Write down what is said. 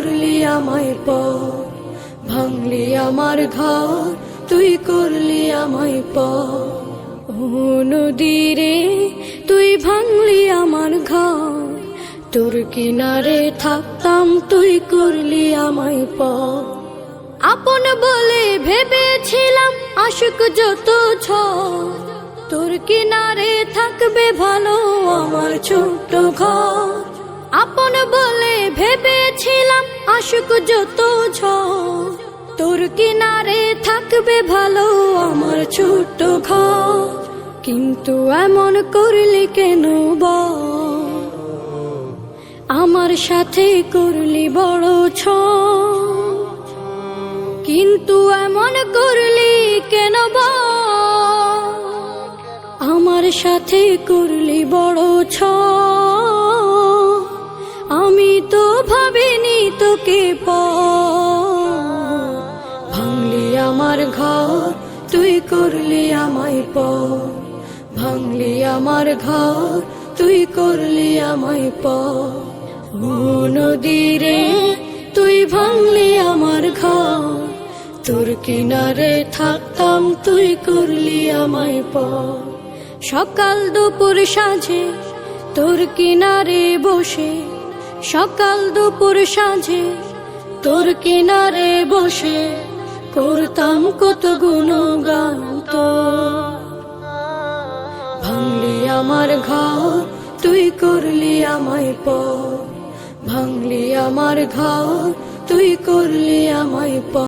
করলি আমায় পর ভাঙলি আমার ঘর, তুই করলি আমায় পর ও নদীরে তুই ভাঙলি আমার ঘর, তোর কিনারে থাকতাম, তুই করলি আমায় পর আপন বলে ভেবেছিলাম আশুক যত ছ তোর কিনারে থাকবে ভালো আমার ছোট ঘর। আপন বলে ভেবেছিলাম আশুক যত ছ তোর কিনারে থাকবে ভালো আমার ছোট ঘর। কিন্তু এমন করলি কেন বল আমার সাথে করলি বড় ছ কিন্তু এমন করলি কেন বল? আমার সাথে করলি বড় ছ তোকে প ভাঙলি আমার ঘর, তুই করলি আমায় প ভাঙলি আমার ঘর, তুই করলি আমায় প ও নদীরে তুই ভাঙলি আমার ঘর। তোর কিনারে থাকতাম, তুই করলি আমায় প সকাল দুপুর সাঁঝে তোর কিনারে বসে সকাল দুপুর সাঁঝে, তোর কিনারে বসে করতাম কত গুণগান তো। ভাঙলি আমার ঘর, তুই করলি আমায় প ভাঙলি আমার ঘর, তুই করলি আমায় পর